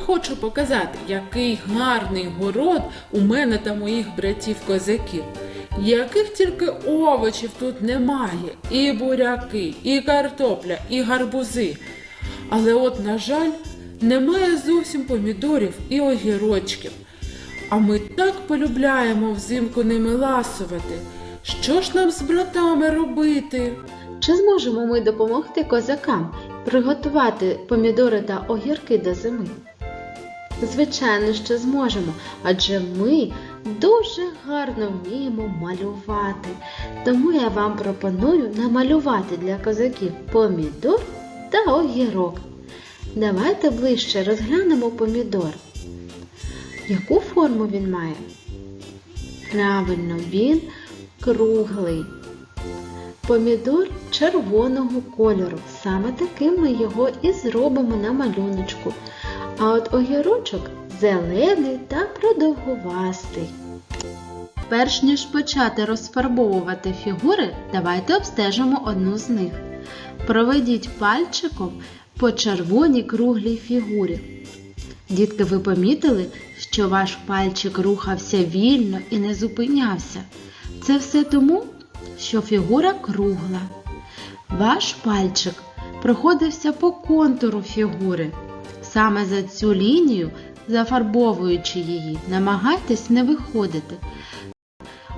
Хочу показати, який гарний город у мене та моїх братів козаків. Яких тільки овочів тут немає, і буряки, і картопля, і гарбузи. Але от, на жаль, немає зовсім помідорів і огірочків. А ми так полюбляємо взимку ними ласувати. Що ж нам з братами робити? Чи зможемо ми допомогти козакам приготувати помідори та огірки до зими? Звичайно, що зможемо, адже ми дуже гарно вміємо малювати. Тому я вам пропоную намалювати для козаків помідор та огірок. Давайте ближче розглянемо помідор. Яку форму він має? Правильно, він круглий. Помідор червоного кольору. Саме таким ми його і зробимо на малюночку. А от огірочок зелений та продовгувастий. Перш ніж почати розфарбовувати фігури, давайте обстежимо одну з них. Проведіть пальчиком по червоній круглій фігурі. Дітки, ви помітили, що ваш пальчик рухався вільно і не зупинявся. Це все тому, що фігура кругла. Ваш пальчик проходився по контуру фігури. Саме за цю лінію, зафарбовуючи її, намагайтесь не виходити.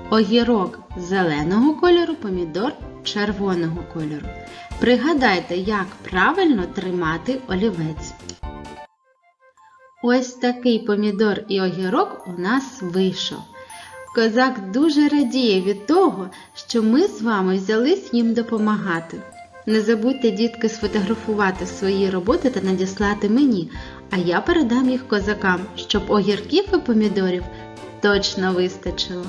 Огірок зеленого кольору, помідор червоного кольору. Пригадайте, як правильно тримати олівець. Ось такий помідор і огірок у нас вийшов. Козак дуже радіє від того, що ми з вами взялись їм допомагати. Не забудьте, дітки, сфотографувати свої роботи та надіслати мені, а я передам їх козакам, щоб огірків і помідорів точно вистачило.